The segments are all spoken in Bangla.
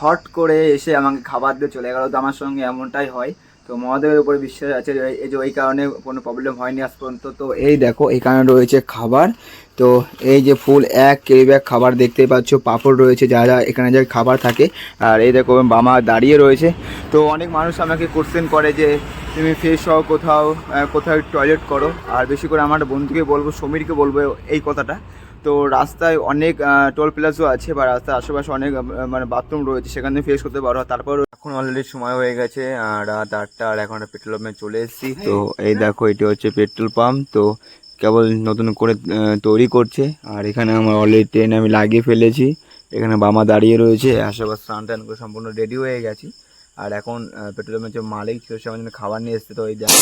হট করে এসে আমাকে খাবার দিয়ে চলে গেল। তো আমার সঙ্গে এমনটাই হয়। তো মহাদেবের উপরে বিশ্বাস আছে এই যে ওই কারণে কোনো প্রবলেম হয়নি আজ পর্যন্ত। তো এই দেখো এখানে রয়েছে খাবার। তো এই যে ফুল, এক কেরি ব্যাগ খাবার দেখতেই পাচ্ছ। পাঁপড় রয়েছে, যা যা এখানে যা খাবার থাকে। আর এই দেখো বামা দাঁড়িয়ে রয়েছে। তো অনেক মানুষ আমাকে কোশ্চেন করে যে, তুমি ফ্রেশ হও কোথাও কোথাও টয়লেট করো? আর বেশি করে আমার বন্ধুকে বলব, সমীরকে বলব এই কথাটা। তো রাস্তায় অনেক টোল প্লাজও আছে বা রাস্তার আশেপাশে অনেক মানে বাথরুম রয়েছে সেখানে ফেস করতে পারো। তারপর এখন অলরেডি সময় হয়ে গেছে আর রাত আটটা আর এখন একটা পেট্রোল পাম্পে চলে এসেছি। তো এই দেখো এটি হচ্ছে পেট্রোল পাম্প তো কেবল নতুন করে তৈরি করছে। আর এখানে আমার অলরেডি ট্রেন আমি লাগিয়ে ফেলেছি। এখানে বামা দাঁড়িয়ে রয়েছে। আশেপাশে স্নান টান করে সম্পূর্ণ রেডি হয়ে গেছি। আর এখন পেট্রোল পাম্পের যে মালিক ছিল সে আমার জন্য খাবার নিয়ে এসছে। তো এই দেখো।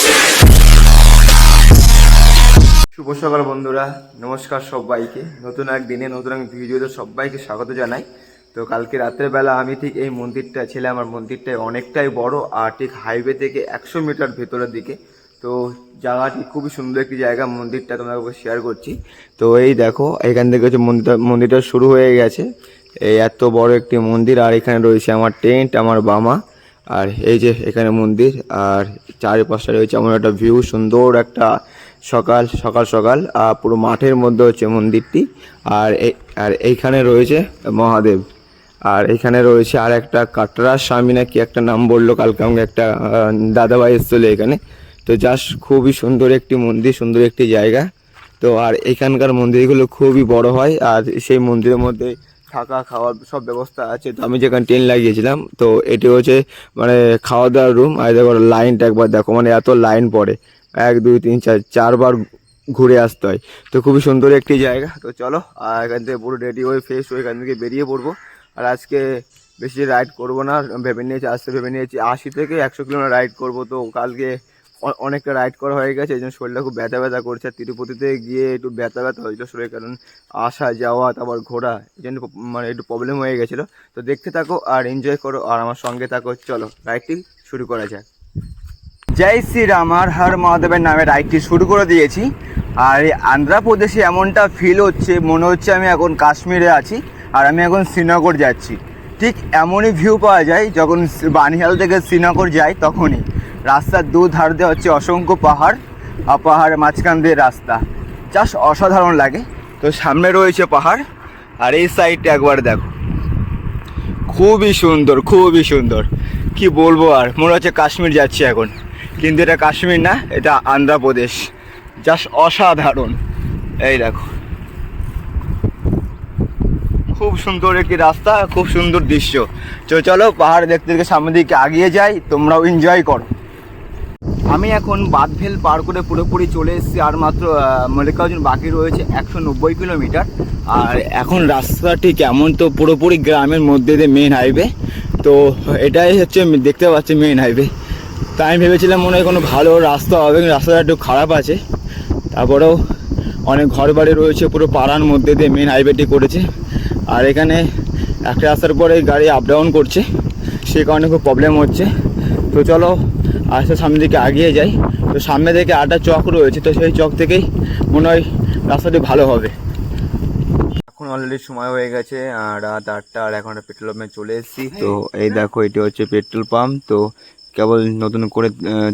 শুভ সকাল বন্ধুরা, নমস্কার সবাইকে। নতুন এক দিনে নতুন এক ভিডিওতে সবাইকে স্বাগত জানাই। তো কালকে রাতের বেলা আমি ঠিক এই মন্দিরটা ছিলাম আমার মন্দিরটা অনেকটাই বড়, আর ঠিক হাইওয়ে থেকে একশো মিটার ভেতরের দিকে। তো জায়গাটি খুবই সুন্দর একটি জায়গা, মন্দিরটা তোমাকে শেয়ার করছি। তো এই দেখো, এখান থেকে হচ্ছে মন্দিরটা মন্দিরটা শুরু হয়ে গেছে। এই এত বড় একটি মন্দির, আর এখানে রয়েছে আমার টেন্ট আমার বামা আর এই যে এখানে মন্দির, আর চারিপাশটা রয়েছে এমন একটা ভিউ সুন্দর একটা সকাল সকাল সকাল পুরো মাঠের মধ্যে হচ্ছে মন্দিরটি। আর আর এইখানে রয়েছে মহাদেব। আর এখানে রয়েছে আর একটা কাটরা। স্বামী নাকি একটা নাম বলল কালকে আমাকে একটা দাদাভাই এসেছিল এখানে। তো জাস্ট খুবই সুন্দর একটি মন্দির, সুন্দর একটি জায়গা। তো আর এখানকার মন্দিরগুলো খুবই বড় হয়, আর সেই মন্দিরের মধ্যে থাকা, খাওয়ার সব ব্যবস্থা আছে। তো আমি যেখানে ট্রেন লাগিয়েছিলাম, তো এটি হচ্ছে মানে খাওয়া দাওয়ার রুম আর দেখো লাইনটা একবার দেখো মানে এত লাইন পড়ে। এক, দুই, তিন, চার, চারবার ঘুরে আসতে হয়। তো খুবই সুন্দর একটি জায়গা। তো চলো, আর এখান থেকে পুরো রেডি হয়ে ফ্রেশ হয়ে এখান থেকে বেরিয়ে পড়ব। আর আজকে বেশি রাইড করব না, ভেবে নিয়েছি, আসতে ভেবে নিয়েছি, আশি থেকে একশো কিলোমিটার রাইড করব। তো কালকে অনেকটা রাইড করা হয়ে গেছে, এই জন্য শরীরটা খুব ব্যথা ব্যথা করছে। আর তিরুপতিতে গিয়ে একটু ব্যথা ব্যথা হয়েছিল শরীর, কারণ আসা, যাওয়া, তারপর ঘোরা, এই জন্য মানে একটু প্রবলেম হয়ে গেছিল। তো দেখতে থাকো আর এনজয় করো, আর আমার সঙ্গে থাকো। চলো রাইডটি শুরু করা যাক। জয় শ্রীরাম আর হর মহাদেবের নামে রাইডটি শুরু করে দিয়েছি। আর এই আন্ধ্রপ্রদেশে এমনটা ফিল হচ্ছে, মনে হচ্ছে আমি এখন কাশ্মীরে আছি, আর আমি এখন শ্রীনগর যাচ্ছি। ঠিক এমনই ভিউ পাওয়া যায়, যখন বানিহাল থেকে শ্রীনগর যাই তখনই। রাস্তার দু ধার দিয়ে হচ্ছে অসংখ্য পাহাড়, আর পাহাড়ের মাঝখান দিয়ে রাস্তা। জাস্ট অসাধারণ লাগে। তো সামনে রয়েছে পাহাড়, আর এই সাইডটা একবার দেখো। খুবই সুন্দর খুবই সুন্দর। কি বলব আর, মনে হচ্ছে কাশ্মীর যাচ্ছি এখন। কিন্তু এটা কাশ্মীর না, এটা আন্ধ্রপ্রদেশ। জাস্ট অসাধারণ। এই দেখো। খুব সুন্দর একটি রাস্তা, খুব সুন্দর দৃশ্য। তো চলো, পাহাড় দেখতে দেখে সামনের দিকে আগিয়ে যাই, তোমরাও এনজয় করো। আমি এখন বাদভেল পার করে পুরোপুরি চলে এসেছি, আর মাত্র মল্লিকার্জুন বাকি রয়েছে একশো নব্বই কিলোমিটার। আর এখন রাস্তাটি কেমন? তো পুরোপুরি গ্রামের মধ্যে দিয়ে মেন হাইওয়ে তো এটাই হচ্ছে, দেখতে পাচ্ছি মেন হাইওয়ে তাই আমি ভেবেছিলাম মনে হয় কোনো ভালো রাস্তা হবে রাস্তাটা একটু খারাপ আছে। তারপরেও অনেক ঘর বাড়ি রয়েছে, পুরো পাড়ার মধ্যে দিয়ে মেন হাইওয়েটি করেছে। আর এখানে একটা রাস্তার পরে গাড়ি আপ ডাউন করছে, সে কারণে খুব প্রবলেম হচ্ছে। তো চলো আস্তে সামনের দিকে আগিয়ে যাই। তো সামনে থেকে আটা চক রয়েছে, তো সেই চক থেকেই মনে হয় রাস্তাটি ভালো হবে। এখন অলরেডি সময় হয়ে গেছে আর রাত আটটা, আর এখন পেট্রোল পাম্পে চলে এসেছি। তো এই দেখো, এটি হচ্ছে পেট্রোল পাম্প তো কেবল নতুন করে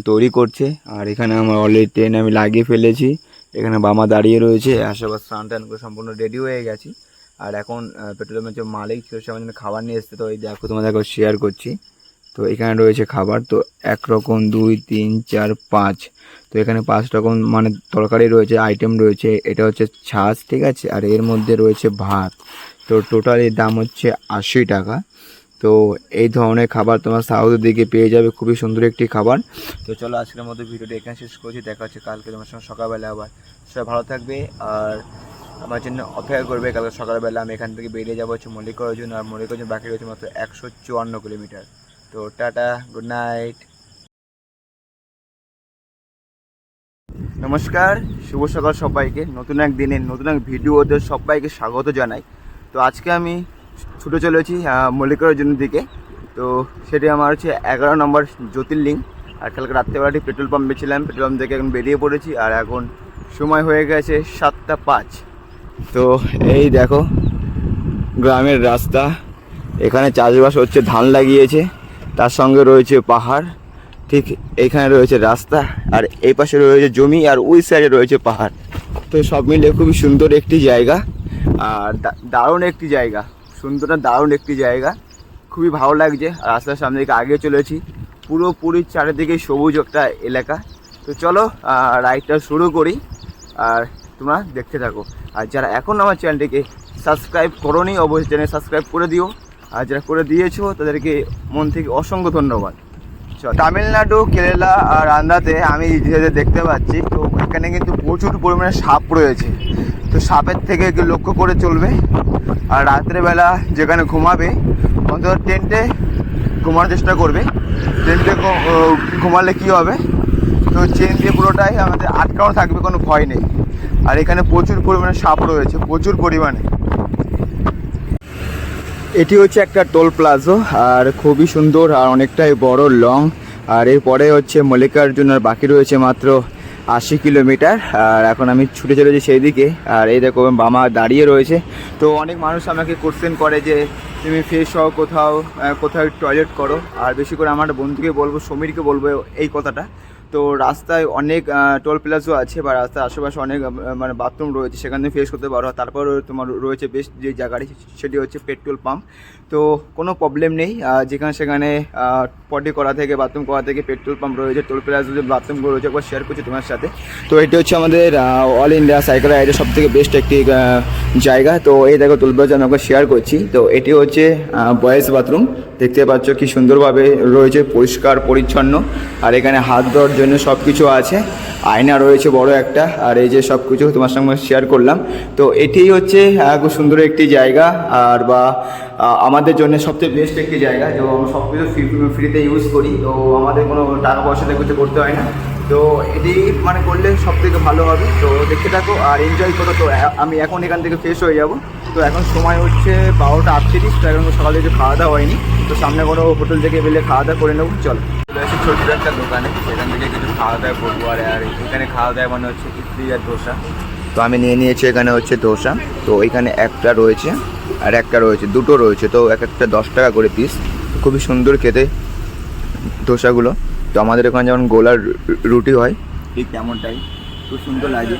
তৈরি করছে। আর এখানে আমার অলরেডি ট্রেন আমি লাগিয়ে ফেলেছি। এখানে বামা দাঁড়িয়ে রয়েছে। আশেপাশে স্নান টান করে সম্পূর্ণ রেডি হয়ে গেছি। আর এখন পেট্রোল পাম্পের যে মালিক ছিল, সে আমার খাবার নিয়ে এসছে। তো এই দেখো তোমাদেরকে শেয়ার করছি। তো এখানে রয়েছে খাবার। তো এক রকম, দুই, তিন, চার, পাঁচ। তো এখানে পাঁচ রকম মানে তরকারি রয়েছে আইটেম রয়েছে। এটা হচ্ছে ছাঁচ, ঠিক আছে? আর এর মধ্যে রয়েছে ভাত। তো টোটাল এর দাম হচ্ছে আশি টাকা। তো এই ধরনের খাবার তোমার সাউথের দিকে পেয়ে যাবে, খুবই সুন্দর একটি খাবার। তো চলো আজকের মধ্যে ভিডিওটা এখানে শেষ করছি, দেখা হচ্ছে কালকে তোমার সঙ্গে সকালবেলা আবার। সবাই ভালো থাকবে আর আমার জন্য অপেক্ষা করবে, কালকে সকালবেলা আমি এখান থেকে বেরিয়ে যাব হচ্ছে মল্লিকার্জুন আর মল্লিকার্জুন বাকি রয়েছে মাত্র একশো চুয়ান্ন কিলোমিটার। তো টাটা গুড নাইট নমস্কার, শুভ সকাল সবাইকে। নতুন এক দিনে নতুন এক ভিডিওতে সবাইকে স্বাগত জানাই। তো আজকে আমি ছুটে চলেছি মল্লিকার্জুনের দিকে। তো সেটি আমার হচ্ছে এগারো নম্বর জ্যোতির্লিং আর কালকে রাত্রেবেলাটি পেট্রোল পাম্পে ছিলাম, পেট্রোল পাম্প থেকে এখন বেরিয়ে পড়েছি, আর এখন সময় হয়ে গেছে সাতটা পাঁচ। তো এই দেখো, গ্রামের রাস্তা। এখানে চাষবাস হচ্ছে, ধান লাগিয়েছে, তার সঙ্গে রয়েছে পাহাড়। ঠিক এখানে রয়েছে রাস্তা, আর এই পাশে রয়েছে জমি, আর ওই সাইডে রয়েছে পাহাড়। তো সব মিলিয়ে খুবই সুন্দর একটি জায়গা, আর দারুণ একটি জায়গা। সুন্দর আর দারুণ একটি জায়গা। খুবই ভালো লাগছে। আর রাস্তার সামনে দিকে আগে চলেছি পুরোপুরি চারিদিকে সবুজ একটা এলাকা। তো চলো রাইডটা শুরু করি। আর তোমরা দেখতে থাকো। আর যারা এখন আমার চ্যানেলটিকে সাবস্ক্রাইব করোনি, অবশ্যই চ্যানেল সাবস্ক্রাইব করে দিও। আর যারা করে দিয়েছ, তাদেরকে মন থেকে অসংখ্য ধন্যবাদ। তামিলনাড়ু, কেরালা আর আন্ধ্রাতে আমি যেটা দেখতে পাচ্ছি। তো এখানে কিন্তু প্রচুর পরিমাণে সাপ রয়েছে। তো সাপের থেকে লক্ষ্য করে চলবে। আর রাত্রেবেলা যেখানে ঘুমাবে, অন্তত টেন্টে ঘুমানোর চেষ্টা করবে। টেন্টে ঘুমালে কী হবে? তো চেন দিয়ে পুরোটাই আমাদের আটকানো থাকবে, কোনো ভয় নেই। আর এখানে প্রচুর পরিমাণে সাপ রয়েছে, প্রচুর পরিমাণে। এটি হচ্ছে একটা টোল প্লাজো, আর খুবই সুন্দর আর অনেকটাই বড় লং। আর এরপরে হচ্ছে মল্লিকার্জুন আর বাকি রয়েছে মাত্র আশি কিলোমিটার, আর এখন আমি ছুটে চলেছি সেই দিকে আর এই দেখো বামা দাঁড়িয়ে রয়েছে। তো অনেক মানুষ আমাকে কোশ্চেন করে যে, তুমি ফ্রেশ হও কোথাও কোথাও টয়লেট করো। আর বেশি করে আমার বন্ধুকে বলব, সমীরকে বলব এই কথাটা। তো রাস্তায় অনেক টোল প্লাজও আছে বা রাস্তার আশেপাশে অনেক মানে বাথরুম রয়েছে, সেখানে ফেস করতে পারো। তারপর তোমার রয়েছে বেস্ট যে জায়গাটি, সেটি হচ্ছে পেট্রোল পাম্প তো কোনো প্রবলেম নেই যেখানে সেখানে পটি করা থেকে বাথরুম করা থেকে পেট্রোল পাম্প রয়েছে টোল প্লাজা যে বাথরুমগুলো রয়েছে, একবার শেয়ার করছি তোমার সাথে। তো এটি হচ্ছে আমাদের অল ইন্ডিয়া সাইকেল রাইডের সব থেকে বেস্ট একটি জায়গা। তো এই দেখো টোল প্লাজা আমি একবার শেয়ার করছি। তো এটি হচ্ছে বয়েজ বাথরুম দেখতে পাচ্ছ কি সুন্দরভাবে রয়েছে, পরিষ্কার, পরিচ্ছন্ন। আর এখানে হাত ধোয়ার জন্য সব কিছু আছে। আয়না রয়েছে বড় একটা, আর এই যে সব কিছু তোমার সঙ্গে শেয়ার করলাম। তো এটি হচ্ছে খুব সুন্দর একটি জায়গা, আর বা আমাদের জন্য সবচেয়ে বেস্ট একটি জায়গা। তো আমরা সব কিছু ফ্রিতে ইউজ করি। তো আমাদের কোনো টাকা পয়সা দিয়ে কিছু করতে হয় না। তো এটি মানে করলে সব থেকে ভালো হবে। তো দেখতে থাকো আর এনজয় করো। তো আমি এখন এখান থেকে ফ্রেশ হয়ে যাব। তো এখন সময় হচ্ছে বারোটা আটত্রিশ। তো এখন সকালে কিছু খাওয়া দাওয়া হয়নি। তো সামনে কোনো হোটেল থেকে বেলে খাওয়া দাওয়া করে নেব। চল। একটা থেকে কিছু খাওয়া আর এখানে খাওয়া মানে হচ্ছে আর তো আমি নিয়ে নিয়েছি এখানে হচ্ছে ধোসা তো এখানে একটা রয়েছে আর একটা রয়েছে, দুটো রয়েছে। তো এক একটা দশ টাকা করে পিস খুবই সুন্দর খেতে ধোসাগুলো তো আমাদের ওখানে যেমন গোলার রুটি হয়, ঠিক তেমনটাই। খুব সুন্দর লাগে।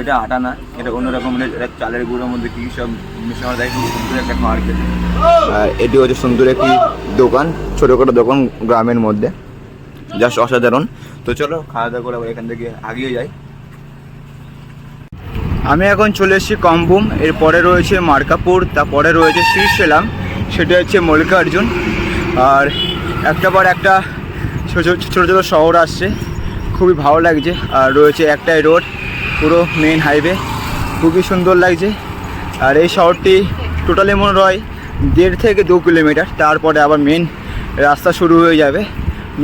এটা আটা না, এটা অন্যরকম এটা চালের গুঁড়োর মধ্যে কী সব মিশানো দেয় খুব সুন্দর একটা খেতে আর এটি হচ্ছে সুন্দর একটি দোকান, ছোটোখাটো দোকান গ্রামের মধ্যে জাস্ট অসাধারণ। তো চলো, খাওয়া দাওয়া করে এখান থেকে আগিয়ে যাই। আমি এখন চলে এসেছি কম্বুম এরপরে রয়েছে মার্কাপুর, তারপরে রয়েছে শ্রীশৈলাম, সেটা হচ্ছে মল্লিকার্জুন। আর একটা পর একটা ছোটো ছোটো ছোটো শহর আসছে, খুবই ভালো লাগছে। আর রয়েছে একটাই রোড পুরো মেন হাইওয়ে খুবই সুন্দর লাগছে। আর এই শহরটি টোটালি মনে হয় দেড় থেকে দু কিলোমিটার। তারপরে আবার মেন রাস্তা শুরু হয়ে যাবে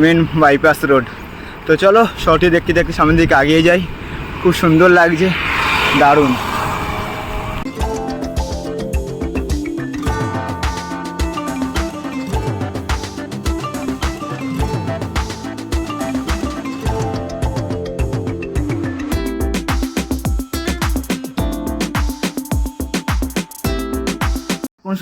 মেন বাইপাস রোড তো চলো শহরটি দেখতে দেখতে সামনের দিকে আগিয়ে যাই। খুব সুন্দর লাগছে। দারুণ।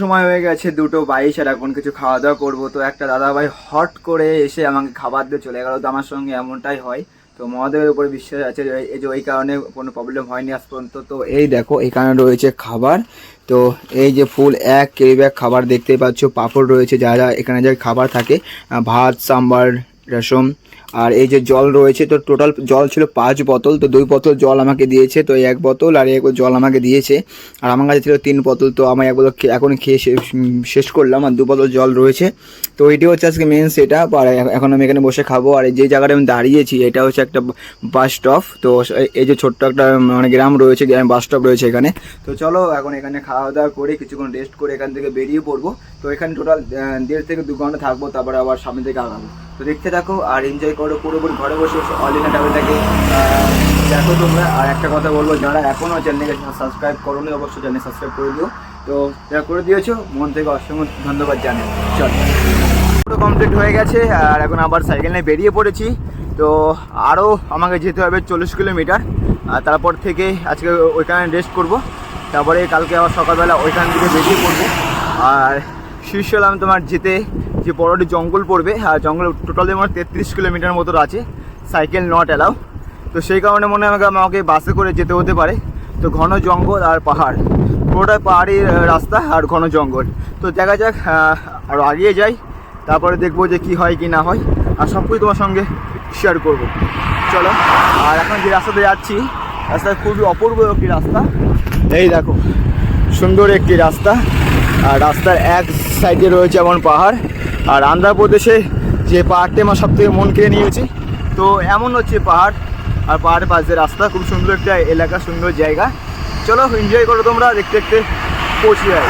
সময় হয়ে গেছে, দুটো বাইশ, আর এখন কিছু খাওয়া দাওয়া করব। তো একটা দাদা ভাই হট করে এসে আমাকে খাবার দিয়ে চলে গেল। তো আমার সঙ্গে এমনটাই হয়। তো মহাদেবের উপরে বিশ্বাস আছে এই যে ওই কারণে কোনো প্রবলেম হয়নি আজ পর্যন্ত। তো এই দেখো এখানে রয়েছে খাবার। তো এই যে ফুল, এক কেজি ব্যাগ খাবার দেখতেই পাচ্ছ। পাঁপড় রয়েছে, যা যা এখানে যা খাবার থাকে। ভাত, সাম্বার রসম আর এই যে জল রয়েছে, তো টোটাল জল ছিল পাঁচ বোতল, তো দুই বোতল জল আমাকে দিয়েছে, তো এক বোতল আর এক জল আমাকে দিয়েছে। আর আমার কাছে ছিল তিন বোতল, তো আমার এক বোতল এখন খেয়ে শেষ করলাম আর দু বোতল জল রয়েছে। তো এটি হচ্ছে আজকে মেন সেটা আর এখন আমি এখানে বসে খাব। আর যে জায়গাটা আমি দাঁড়িয়েছি, এটা হচ্ছে একটা বাস স্টপ তো এই যে ছোট্ট একটা মানে গ্রাম রয়েছে, গ্রাম বাস স্টপ রয়েছে এখানে। তো চলো, এখন এখানে খাওয়া দাওয়া করে কিছুক্ষণ রেস্ট করে এখান থেকে বেরিয়ে পড়ব। তো এখানে টোটাল দেড় থেকে দু ঘণ্টা থাকব, তারপরে আবার সামনে থেকে আগাবো। তো দেখতে থাকো আর এনজয় করো। পুরোপুরি ঘরে বসে অল ইন্ডিয়া ট্রাভেলটাকে দেখো তোমরা, আর একটা কথা বলব, যারা এখনও চ্যানেলকে সাবস্ক্রাইব করোনি, অবশ্যই চ্যানেল সাবস্ক্রাইব করে দিও। তো যারা করে দিয়েছ, মন থেকে অসংখ্য ধন্যবাদ জানাই। চল। পুরো কমপ্লিট হয়ে গেছে, আর এখন আবার সাইকেল নিয়ে বেরিয়ে পড়েছি। তো আরও আমাকে যেতে হবে চল্লিশ কিলোমিটার, আর তারপর থেকে আজকে ওইখানে রেস্ট করব। তারপরে কালকে আবার সকালবেলা ওইখান থেকে বেরিয়ে পড়ব। আর শীর্ষলাম তোমার যেতে, যে বড়টি জঙ্গল পড়বে। আর জঙ্গল টোটালি আমার তেত্রিশ কিলোমিটার মতো আছে। সাইকেল নট অ্যালাউ তো সেই কারণে মনে হয় আমাকে বাসে করে যেতে হতে পারে। তো ঘন জঙ্গল আর পাহাড়। পুরোটাই পাহাড়ি রাস্তা আর ঘন জঙ্গল। তো দেখা যাক আরও আগিয়ে যাই। তারপরে দেখব যে কি হয় কি না হয়। আর সব কিছু তোমার সঙ্গে শেয়ার করব। চলো। আর এখন যে রাস্তাতে যাচ্ছি, রাস্তা খুবই অপূর্ব একটি রাস্তা। এই দেখো, সুন্দর একটি রাস্তা। আর রাস্তার এক সাইডে রয়েছে এমন পাহাড়। আর আন্ধ্রপ্রদেশে যে পাহাড়টি আমার সব থেকে মন কেড়ে নিয়েছি, তো এমন হচ্ছে পাহাড়। আর পাহাড়ের পাশে রাস্তা, খুব সুন্দর একটা এলাকা, সুন্দর জায়গা। চলো এনজয় করো তোমরা, দেখতে দেখতে পৌঁছে যায়